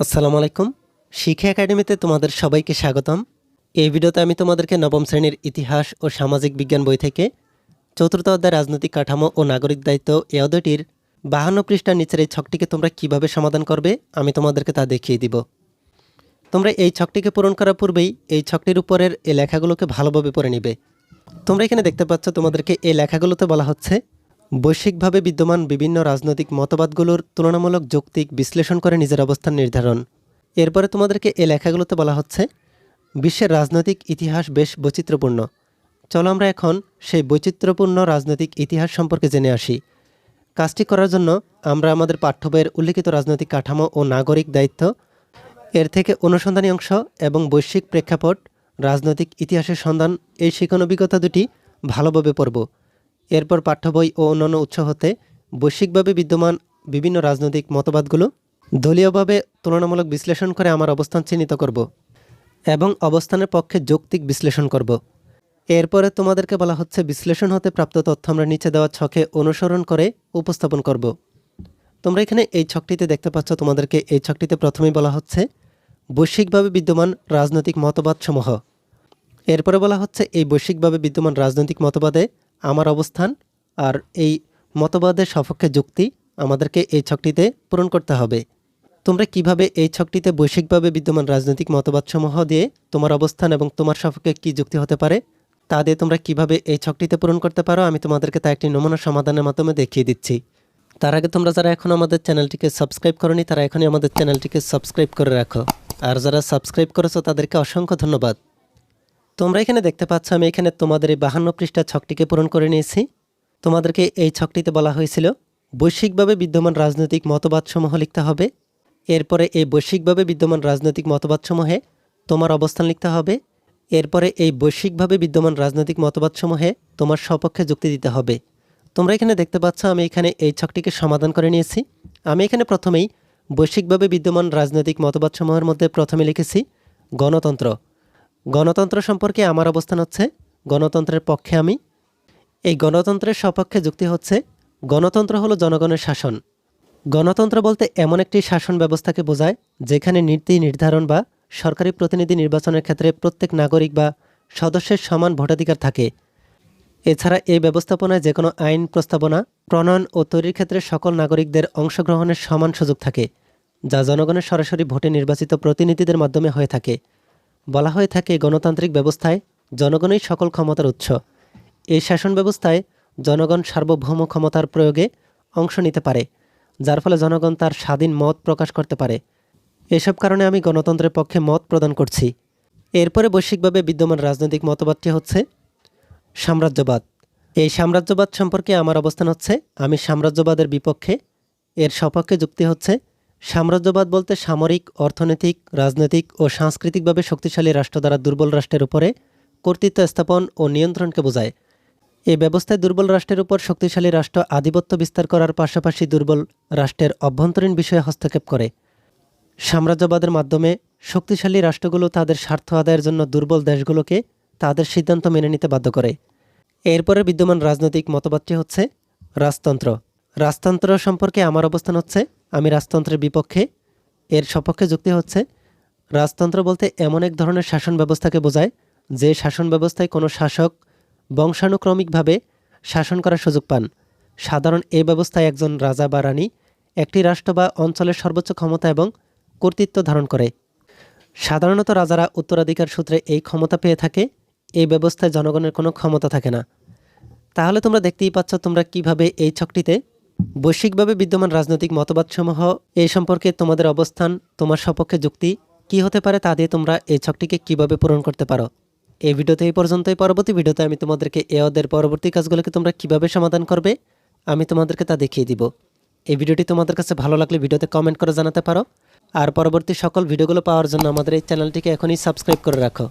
আসসালামু আলাইকুম। শিক্ষা একাডেমিতে তোমাদের সবাইকে স্বাগতম। এই ভিডিওতে আমি তোমাদেরকে নবম শ্রেণির ইতিহাস ও সামাজিক বিজ্ঞান বই থেকে চতুর্থ অধ্যায় রাজনৈতিক কাঠামো ও নাগরিক দায়িত্ব এ অধ্যায়টির বাহান্ন পৃষ্ঠার নিচের এই ছকটিকে তোমরা কীভাবে সমাধান করবে, আমি তোমাদেরকে তা দেখিয়ে দিব। তোমরা এই ছকটিকে পূরণ করার পূর্বেই এই ছকটির উপরের এই লেখাগুলোকে ভালোভাবে পড়ে নিবে। তোমরা এখানে দেখতে পাচ্ছ তোমাদেরকে এই লেখাগুলোতে বলা হচ্ছে বৈশ্বিকভাবে বিদ্যমান বিভিন্ন রাজনৈতিক মতবাদগুলোর তুলনামূলক যৌক্তিক বিশ্লেষণ করে নিজের অবস্থান নির্ধারণ। এরপরে তোমাদেরকে এই লেখাগুলোতে বলা হচ্ছে, বিশ্বের রাজনৈতিক ইতিহাস বেশ বৈচিত্র্যপূর্ণ। চলো আমরা এখন সেই বৈচিত্র্যপূর্ণ রাজনৈতিক ইতিহাস সম্পর্কে জেনে আসি। কাজটি করার জন্য আমরা আমাদের পাঠ্য বইয়ের উল্লিখিত রাজনৈতিক কাঠামো ও নাগরিক দায়িত্ব, এর থেকে অনুসন্ধানী অংশ এবং বৈশ্বিক প্রেক্ষাপট, রাজনৈতিক ইতিহাসের সন্ধান, এই শিক্ষণ অভিজ্ঞতা দুটি ভালোভাবে পড়ব। এরপর পাঠ্য বই ও অন্যান্য উৎস হতে বৈশ্বিকভাবে বিদ্যমান বিভিন্ন রাজনৈতিক মতবাদগুলো দলীয়ভাবে তুলনামূলক বিশ্লেষণ করে আমার অবস্থান চিহ্নিত করব এবং অবস্থানের পক্ষে যৌক্তিক বিশ্লেষণ করব। এরপরে তোমাদেরকে বলা হচ্ছে, বিশ্লেষণ হতে প্রাপ্ত তথ্য আমরা নিচে দেওয়া ছকে অনুসরণ করে উপস্থাপন করব। তোমরা এখানে এই ছকটিতে দেখতে পাচ্ছ, তোমাদেরকে এই ছকটিতে প্রথমেই বলা হচ্ছে, বৈশ্বিকভাবে বিদ্যমান রাজনৈতিক মতবাদসমূহ। এরপরে বলা হচ্ছে, এই বৈশ্বিকভাবে বিদ্যমান রাজনৈতিক মতবাদে আমার অবস্থান আর এই মতবাদের সপক্ষে যুক্তি আমাদেরকে এই ছকটিতে পূরণ করতে হবে। তোমরা কীভাবে এই ছকটিতে বৈশ্বিকভাবে বিদ্যমান রাজনৈতিক মতবাদসমূহ দিয়ে তোমার অবস্থান এবং তোমার সপক্ষে কী যুক্তি হতে পারে, তা দিয়ে তোমরা কীভাবে এই ছকটিতে পূরণ করতে পারো, আমি তোমাদেরকে তা একটি নমুনা সমাধানের মাধ্যমে দেখিয়ে দিচ্ছি। তার আগে তোমরা যারা এখন আমাদের চ্যানেলটিকে সাবস্ক্রাইব করনি, তারা এখনই আমাদের চ্যানেলটিকে সাবস্ক্রাইব করে রাখো। আর যারা সাবস্ক্রাইব করেছ, তাদেরকে অসংখ্য ধন্যবাদ। তোমরা এখানে দেখতে পাচ্ছ, আমি এখানে তোমাদের এই বাহান্ন পৃষ্ঠা ছকটিকে পূরণ করে নিয়েছি। তোমাদেরকে এই ছকটিতে বলা হয়েছিল, বৈশ্বিকভাবে বিদ্যমান রাজনৈতিক মতবাদসমূহ লিখতে হবে। এরপরে এই বৈশ্বিকভাবে বিদ্যমান রাজনৈতিক মতবাদসমূহে তোমার অবস্থান লিখতে হবে। এরপরে এই বৈশ্বিকভাবে বিদ্যমান রাজনৈতিক মতবাদসমূহে তোমার সপক্ষে যুক্তি দিতে হবে। তোমরা এখানে দেখতে পাচ্ছ, আমি এখানে এই ছকটিকে সমাধান করে নিয়েছি। আমি এখানে প্রথমেই বৈশ্বিকভাবে বিদ্যমান রাজনৈতিক মতবাদসমূহের মধ্যে প্রথমে লিখেছি, গণতন্ত্র। গণতন্ত্র সম্পর্কে আমার অবস্থান হচ্ছে গণতন্ত্রের পক্ষে আমি। এই গণতন্ত্রের সপক্ষে যুক্তি হচ্ছে, গণতন্ত্র হলো জনগণের শাসন। গণতন্ত্র বলতে এমন একটি শাসন ব্যবস্থাকে বোঝায়, যেখানে নীতি নির্ধারণ বা সরকারি প্রতিনিধি নির্বাচনের ক্ষেত্রে প্রত্যেক নাগরিক বা সদস্যের সমান ভোটাধিকার থাকে। এছাড়া এই ব্যবস্থাপনায় যে কোনো আইন, প্রস্তাবনা, প্রণয়ন ও তৈরির ক্ষেত্রে সকল নাগরিকদের অংশগ্রহণের সমান সুযোগ থাকে, যা জনগণের সরাসরি ভোটে নির্বাচিত প্রতিনিধিদের মাধ্যমে হয়ে থাকে। বলা হয়ে থাকে গণতান্ত্রিক ব্যবস্থায় জনগণই সকল ক্ষমতার উৎস। এই শাসন ব্যবস্থায় জনগণ সার্বভৌম ক্ষমতার প্রয়োগে অংশ নিতে পারে, যার ফলে জনগণ তার স্বাধীন মত প্রকাশ করতে পারে। এসব কারণে আমি গণতন্ত্রের পক্ষে মত প্রদান করছি। এরপরে বৈশ্বিকভাবে বিদ্যমান রাজনৈতিক মতবাদটি হচ্ছে সাম্রাজ্যবাদ। এই সাম্রাজ্যবাদ সম্পর্কে আমার অবস্থান হচ্ছে, আমি সাম্রাজ্যবাদের বিপক্ষে এর সপক্ষে যুক্তি হচ্ছে সাম্রাজ্যবাদ বলতে সামরিক, অর্থনৈতিক, রাজনৈতিক ও সাংস্কৃতিকভাবে শক্তিশালী রাষ্ট্র দ্বারা দুর্বল রাষ্ট্রের উপরে কর্তৃত্ব স্থাপন ও নিয়ন্ত্রণকে বোঝায়। এ ব্যবস্থায় দুর্বল রাষ্ট্রের উপর শক্তিশালী রাষ্ট্র আধিপত্য বিস্তার করার পাশাপাশি দুর্বল রাষ্ট্রের অভ্যন্তরীণ বিষয়ে হস্তক্ষেপ করে। সাম্রাজ্যবাদের মাধ্যমে শক্তিশালী রাষ্ট্রগুলো তাদের স্বার্থ আদায়ের জন্য দুর্বল দেশগুলোকে তাদের সিদ্ধান্ত মেনে নিতে বাধ্য করে। এরপরে বিদ্যমান রাজনৈতিক মতবাদটি হচ্ছে রাজতন্ত্র। রাজতন্ত্র সম্পর্কে আমার অবস্থান হচ্ছে, আমি রাজতন্ত্রের বিপক্ষে। এর সপক্ষে যুক্তি হচ্ছে, রাজতন্ত্র বলতে এমন এক ধরনের শাসন ব্যবস্থাকে বোঝায়, যে শাসন ব্যবস্থায় কোনো শাসক বংশানুক্রমিকভাবে শাসন করার সুযোগ পান। সাধারণ এই ব্যবস্থায় একজন রাজা বা রানী একটি রাষ্ট্র বা অঞ্চলের সর্বোচ্চ ক্ষমতা এবং কর্তৃত্ব ধারণ করে। সাধারণত রাজারা উত্তরাধিকার সূত্রে এই ক্ষমতা পেয়ে থাকে এই ব্যবস্থায় জনগণের কোনো ক্ষমতা থাকে না। তাহলে তোমরা দেখতেই পাচ্ছ তোমরা কীভাবে এই ছকটিতে বৈশ্বিকভাবে বিদ্যমান রাজনৈতিক মতবাদসমূহ এই সম্পর্কে তোমাদের অবস্থান, তোমার সপক্ষে যুক্তি কি হতে পারে তা দিয়ে তোমরা এই ছকটিকে কীভাবে পূরণ করতে পারো? এই ভিডিওতে এই পর্যন্তই। পরবর্তী ভিডিওতে আমি তোমাদেরকে এ অদের পরবর্তী কাজগুলোকে তোমরা কীভাবে সমাধান করবে, আমি তোমাদেরকে তা দেখিয়ে দিব। এই ভিডিওটি তোমাদের কাছে ভালো লাগলে ভিডিওতে কমেন্ট করে জানাতে পারো। আর পরবর্তী সকল ভিডিওগুলো পাওয়ার জন্য আমাদের এই চ্যানেলটিকে এখনই সাবস্ক্রাইব করে রাখো।